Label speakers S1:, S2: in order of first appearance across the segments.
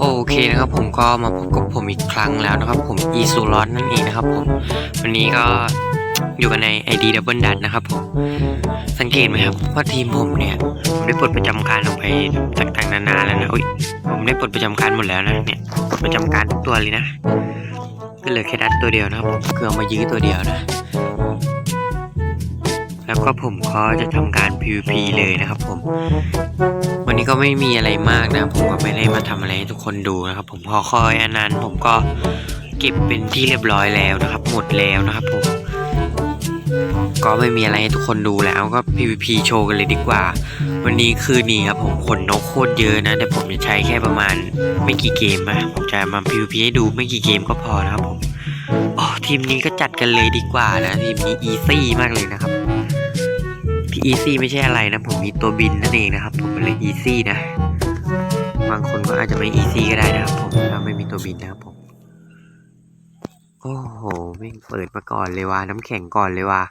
S1: โอเคนะครับผมก็มาพบกับผมอีกครั้งแล้วนะครับ ผมอีซูรอนนั่นเองนะครับผมวันนี้ก็อยู่กันใน ID Double d u t นะครับผมสังเกตไหมครับว่าทีมผมเนี่ยผมได้ปลดประจำการออกไปต่างนานาแล้วนะอุ้ยผมได้ปลดประจำการหมดแล้วนะเนี่ยปลดประจำการทุกตัวเลยนะก็เหลือแค่ดัตตัวเดียวนะครับผมคือเอามายื้อตัวเดียวนะ แล้วก็ผมก็จะทำการ PVP เลยนะครับผม วันนี้ก็ไม่มีอะไรมากนะ ผมก็ไม่ได้มาทำอะไรให้ทุกคนดูนะครับผมพอคอยอันนั้นผมก็เก็บเป็นที่เรียบร้อยแล้วนะครับ หมดแล้วนะครับผมก็ไม่มีอะไรให้ทุกคนดูแล้วก็ PVP โชว์กันเลยดีกว่า วันนี้คือนี่ครับผมขนนกโคตรเยอะนะ แต่ผมจะใช้แค่ประมาณไม่กี่เกมนะผมจะมา PVP ให้ดูไม่กี่เกมก็พอนะครับผมอ๋อทีมนี้ก็จัดกันเลยดีกว่านะ ทีมนี้ easy มากเลยนะครับ ที่ easy ไม่ใช่อะไรนะ ผมมีตัวบินนั่นเองนะครับ ผมมันเลย easy นะ บางคนก็อาจจะไม่ easy ก็ได้นะครับ ผมถ้าไม่มีตัวบินนะครับผม โอ้โหแม่เปิดมาก่อนเลยว่ะน้ำแข็งก่อนเลยว่ะ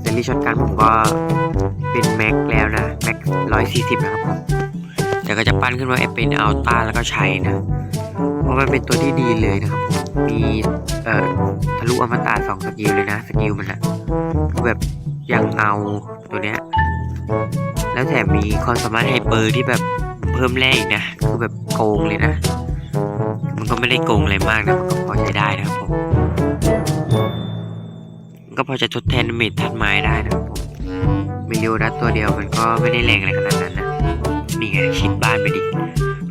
S1: เซรีช็อตกันผมก็เป็นแม็กแล้วนะ แม็กร้อยสี่สิบนะครับผม แต่ก็จะปั้นขึ้นมาเป็นอัลต้าแล้วก็ใช้นะ ราะมันเป็นตัวที่ดีเลยนะครับผม มีเอ่อทะลุอมตะสองสกิลเลยนะสกิลมันอะแบบยังเอาตัวเนี้ย แล้วแถมมีความสามารถไฮเปอร์ที่แบบเพิ่มแรงอีกนะ คือแบบโกงเลยนะ มันก็ไม่ได้โกงอะไรมากนะ มันก็พอใช้ได้นะครับผม ก็พอจะทดแทนเมททัดไม้ได้นะครับผมมิลิโอดัตตัวเดียวมันก็ไม่ได้แรงอะไรขนาดนั้นนะ นี่ไงชิดบ้านไปดิ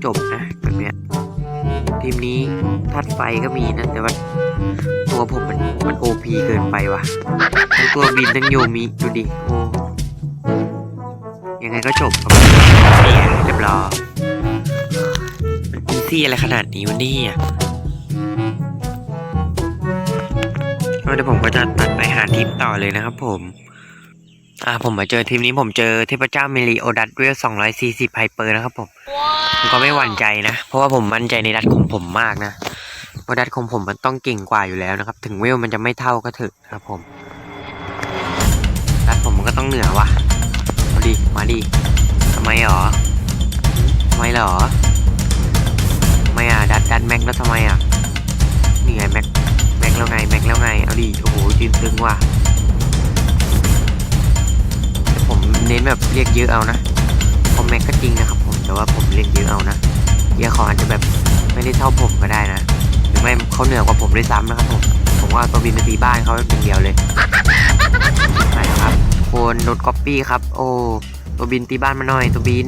S1: จบนะ ทีมนี้ธาตุไฟก็มีนะ แต่ว่าตัวผมมันมันโอพีเกินไปว่ะทั้งตัวบินทั้งโยมิดูดิโอ้ยังไงก็จบครับนี่ไงเรียบร้อยมันซี่อะไรขนาดนี้วะเนี่ยก็เดี๋ยวผมก็จะตัดไปหาทีมต่อเลยนะครับผม อ่าผมมาเจอทีมนี้ผมเจอเทพเจ้าเมลิโอดัตเวล240ไฮเปอร์นะครับผมผมก็ไม่หวั่นใจนะ เพราะว่าผมมั่นใจในดัดของผมมากนะว่าดัดของผมมันต้องเก่งกว่าอยู่แล้วนะครับ ถึงเวลมันจะไม่เท่าก็เถอะครับผม ดัดผมมันก็ต้องเหนือว่ะมาดิมาดิทำไมหรอทำไมหรอทำไมอะดัดดัดแม็กแล้วทำไมอะนี่ไงแม็กแม็กแล้วไงแม็กแล้วไงเอาดิโอ้โหยืนตึงว่ะ เน้นแบบเรียกเยอะเอานะคอมแม็กก็จริงนะครับผมแต่ว่าผมเล่นเยอะเอานะเกียร์ของอาจจะแบบไม่ได้เท่าผมก็ได้นะ หรือไม่เขาเหนือกว่าผมด้วยซ้ำนะครับผมผมว่าตัวบินมาตีบ้านเขาเป็นเดียวเลยไปครับโคนโดนก๊อปปี้ครับ โอ้ตัวบินตีบ้านมาหน่อยตัวบิน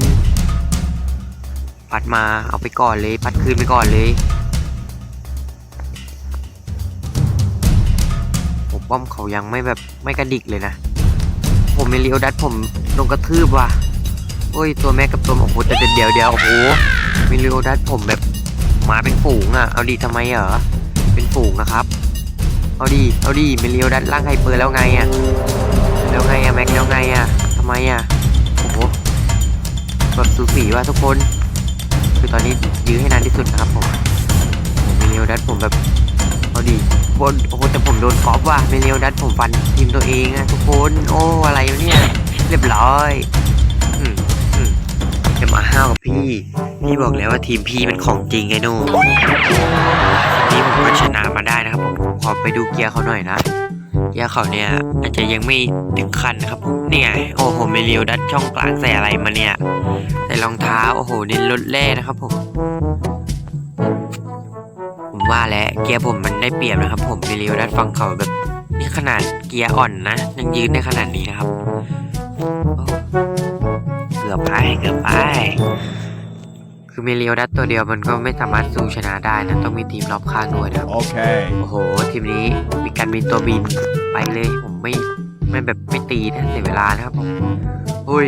S1: ปัดมาเอาไปก่อนเลยปัดคืนไปก่อนเลยผมป้อมเขายังไม่แบบไม่กระดิกเลยนะ ผมเลิโอดัสผมโดนกระทืบว่ะโอ้ยตัวแม่กับตัวโอ้โหแต่เดี๋ยวเดี๋ยวโอ้โหมิลิโอดัสผมแบบมาเป็นฝูงอะเอาดีทำไมเหรอเป็นฝูงนะครับเอาดีเอาดีมิลิโอดัสร่างไฮเปอร์แล้วไงอะแล้วไงอะแม็กแล้วไงอะทำไมอะโอ้โหแบบสูสีว่ะทุกคน คือตอนนี้ยื้อให้นานที่สุดนะครับผมมิลิโอดัสผมแบบ เอาดีบนโอ้โหแต่ผมโดนกอล์ฟว่ะมิลิโอดัสผมฟันทีมตัวเองอะทุกคนโอ้อะไรวะเนี่ยเรียบร้อยอืมจะมาห้าวกับพี่ พี่บอกแล้วว่าทีมพี่มันของจริงไงนูนี่ผมก็ชนะมาได้นะครับผมผมขอไปดูเกียร์เขาหน่อยนะเกียร์เขาเนี่ย อาจจะยังไม่ถึงขั้นนะครับผมเนี่ยโอ้โหเมเลิวดัดช่องกลางใส่อะไรมาเนี่ยใส่รองเท้าโอ้โหนี่รถแร่นะครับผม ว่าแล้วเกียร์ผมมันได้เปรียบนะครับ ผมเมลิวดัดฟังเขาแบบนี่ขนาดเกียร์อ่อนนะยังยืนได้ขนาดนี้นะครับโอ้เกือบไปเกือบไปคือเมลิโอดัตตัวเดียวมันก็ไม่สามารถสู้ชนะได้นะต้องมีทีมรอบข้างด้วยนะครับ
S2: Okay.
S1: โอ้โห ทีมนี้มีการบินตัวบินไปเลยผมไม่ไม่แบบไม่ตีนะเสียเวลานะครับผมอุ้ย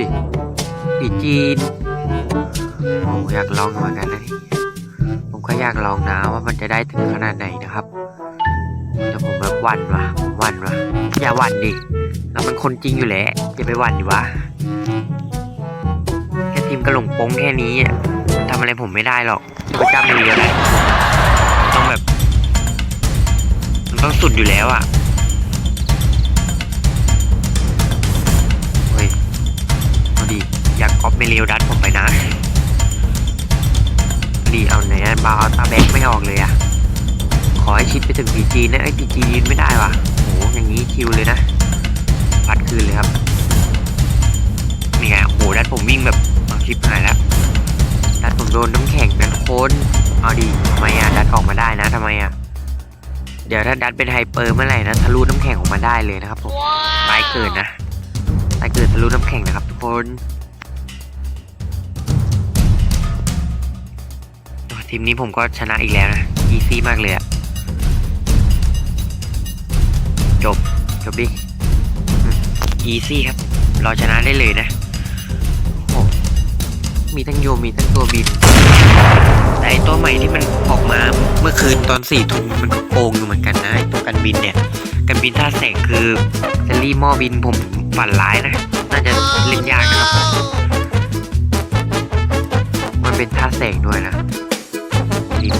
S1: ปีจีนโอ้อยากลองเหมือนกันนะผมก็ อยากลองนะว่ามันจะได้ถึงขนาดไหนนะครับแต่ผมแบบวันว่ะวันว่ะอย่าวันดิเรามันคนจริงอยู่แล้วอย่าไปวั่นดิวะแค่ทีมกระหลงป้งแค่นี้ทำอะไรผมไม่ได้หรอกพระจ้าไม่เลี้ยต้องแบบมันต้องสุดอยู่แล้วอะ่ะเฮ้ยเอดิอยากก๊อปเมลิวดัตผมไปนะ เอาไหนบาวตาแบ็กไม่ออกเลยอะขอให้ชิดไปถึงพีจีนะไอ้พีจียืนไม่ได้ว่ะโหอย่างนี้คิวเลยนะปัดคืนเลยครับนี่ไงโหดัดผมวิ่งแบบเอาชิปหายแล้วดัดผมโดนน้ำแข็งนั้นโค้นเอาดีทำไมอะดัดออกมาได้นะทำไมอะเดี๋ยวถ้าดัดเป็นไฮเปอร์เมื่อไหร่นะทะลุน้ำแข็งออกมาได้เลยนะครับผมตายเกิดนะตายเกิดทะลุน้ำแข็งนะครับทุกคน ทีมนี้ผมก็ชนะอีกแล้วนะ อีซี่มากเลยอะจบ จบดิ อีซี่ครับ เราชนะได้เลยนะ โอ้ มีทั้งโยมีทั้งตัวบิน แต่ไอตัวใหม่ที่มันออกมาเมื่อคืนตอนสี่ทุ่มมันก็โกงอยู่เหมือนกันนะไอตัวกันบินเนี่ย กันบินท่าแสงคือจะรีหม้อบินผมฝันร้ายนะ น่าจะเล่นยากนะครับมมันเป็นท่าแสงด้วยนะ ดิน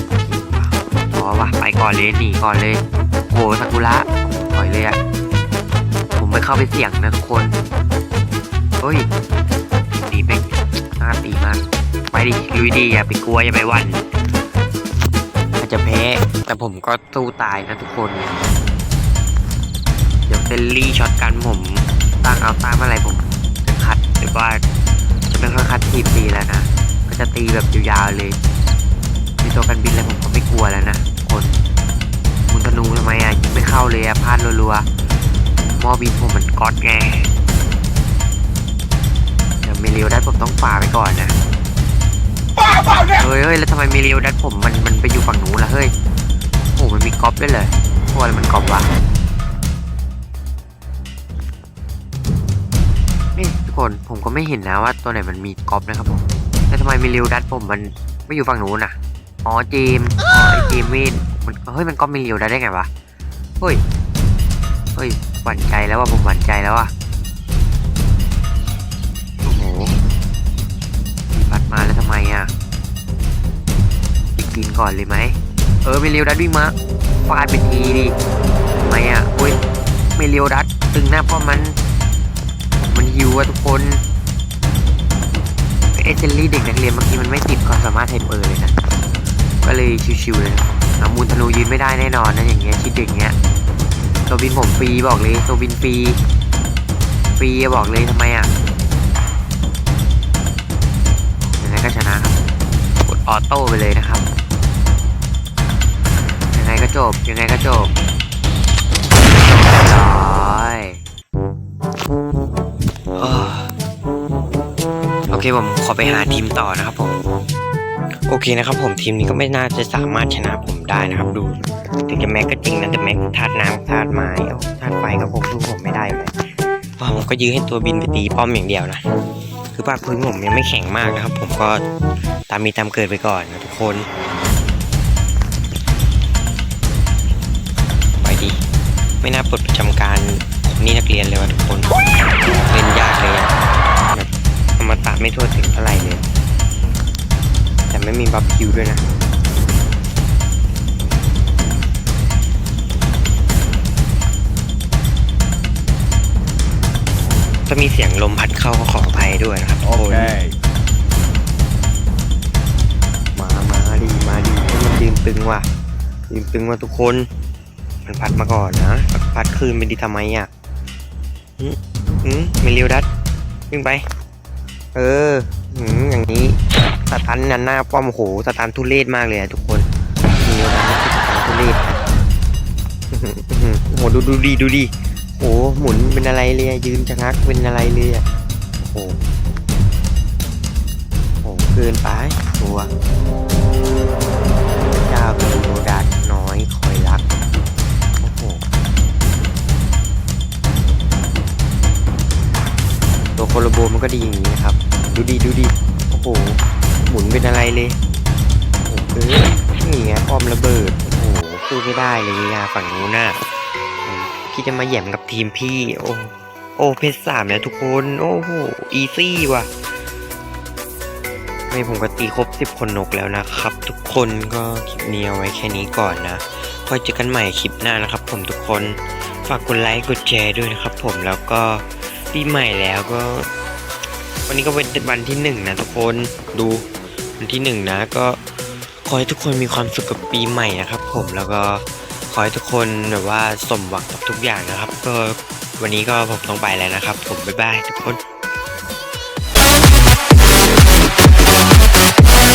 S1: อ๋อวะไปก่อนเลยหนีก่อนเลยโหซากุระปล่อยเลยอะผมไปเข้าไปเสี่ยงนะทุกคนเฮ้ยดีแม่งน่าตีมากไปดิลุยดีอย่าไปกลัวอย่าไปวันอาจจะแพ้แต่ผมก็สู้ตายนะทุกคนเดี๋ยวเซลลี่ช็อตกันผมตั้งเอาตามอะไรผมจะคัดหรือว่าจะไม่ค่อยคัดทีมตีแล้วนะก็จะตีแบบยาวๆเลย มีตัวกันบินอะไรผมก็ไม่กลัวแล้วนะคนมุนธนูทำไมอะยิงไม่เข้าเลยอะพลาดรัวๆหมอบินผมมันก๊อตไงเดี๋ยวเมเรียวดัดผมต้องฝ่าไปก่อนนะเฮ้ยเฮ้ยแล้วทำไมเมเรียวดัดผมมันมันไปอยู่ฝั่งนู้นล่ะเฮ้ยโอ้มันมีก๊อปด้วยเลยพวกอะไรมันก๊อปวะนี่ทุกคนผมก็ไม่เห็นนะว่าตัวไหนมันมีก๊อปนะครับผมแล้วทำไมเมเรียวดัดผมมันไม่อยู่ฝั่งนู้นน่ะ อ๋อเจมอ๋อไอเจมส์เวนมันเฮ้ยมันก็มีเลียวได้ได้ไงวะเฮ้ยเฮ้ยหวั่นใจแล้วว่าผมหวั่นใจแล้วอะโอ้โหปัดมาแล้วทำไมอะไปกินก่อนเลยไหมเออเมเลียวดัดวิ่งมาฟาดเป็นทีดิทำไมอะเฮ้ยเมเลียวดัดตึงหน้าเพราะมัน มันฮิวอะทุกคนไอเจลลี่เด็กนักเรียนเมื่อกี้มันไม่ติดความสามารถไฮเปอร์เลยนะ ก็เลยชิวๆเลยนะมูลธนูยืนไม่ได้แน่นอนนะอย่างเงี้ยชิดอย่างเงี้ยตัวบินผมฟรีบอกเลยตัวบินฟรีฟรีบอกเลยทำไมอะยังไงก็ชนะครับกดออโต้ไปเลยนะครับยังไงก็จบยังไงก็จบเรียบร้อยโอเคผมขอไปหาทีมต่อนะครับผม โอเคนะครับผมทีมนี้ก็ไม่น่าจะสามารถชนะผมได้นะครับ ดู ถึงจะแม็กก็จริงนะแต่แม็กธาตุน้ำธาตุไม้อ้าธาตุไฟก็ผมสู้ผมไม่ได้เลยเพราผมก็ยื้อให้ตัวบินไปตีป้อมอย่างเดียวนะคือภาคพื้นผมยังไม่แข็งมากนะครับ ผมก็ตามมีตามเกิดไปก่อนนะทุกคนไปดีไม่น่าปลดประจำการนนี้นักเรียนเลยว่ะทุกคนเล่นยากเลยอะแบบอมตะไม่ทั่วถึงเท่าไหร่เลย แต่ไม่มีบัฟคิวด้วยนะถ้ามีเสียงลมพัดเข้าก็ขออภัยด้วยนะครับทุกคน
S2: Okay.
S1: มามาดีมาดีให้มันยืนตึงว่ะยืนตึงว่ะทุกคน มันพัดมาก่อนนะแล้วก็พัดคืนไปดีทำไมอะอืมอืมไม่เรียวดัดวิ่งไป เออ อืมอย่างนี้สตันนันหน้าป้อมโหสตันทุเรศมากเลยอะทุกคนมีเรียวดัดนี่คือสตันทุเรศโอ้โหดูดูดีดูดีโอ้โหมุนเป็นอะไรเลยยืนชะงักเป็นอะไรเลยอะโอ้โหโอ้โหเกินไปตัวเจ้าเป็นโรดัดน้อยคอยรักโอ้โหตัวโคโลโบมันก็ดีอย่างนี้นะครับ ดูดีดูดีโอ้โหหมุนเป็นอะไรเลยโอ้โหเออนี่ไงพร้อมระเบิดโอ้โหสู้ไม่ได้เลยอะฝั่งนู้นน่ะพี่จะมาแย่มกับทีมพี่ โอ้โอ้เพชรสามเนี่ยทุกคน โอ้โหอีซี่ว่ะไม่ผมก็ตีครบ 10 คนนกแล้วนะครับ ทุกคนก็คลิปนี้เอาไว้แค่นี้ก่อนนะพอเจอกันใหม่คลิปหน้านะครับ ผมทุกคนฝากกดไลค์กดแชร์ด้วยนะครับ ผมแล้วก็ปีใหม่แล้วก็ วันนี้ก็เป็นวันที่หนึ่งนะทุกคนดูวันที่หนึ่งนะก็ขอให้ทุกคนมีความสุขกับปีใหม่นะครับ ผมแล้วก็ขอให้ทุกคนแบบว่าสมหวังกับทุกอย่างนะครับ ก็วันนี้ก็ผมต้องไปแล้วนะครับ ผมบ๊ายบายทุกคน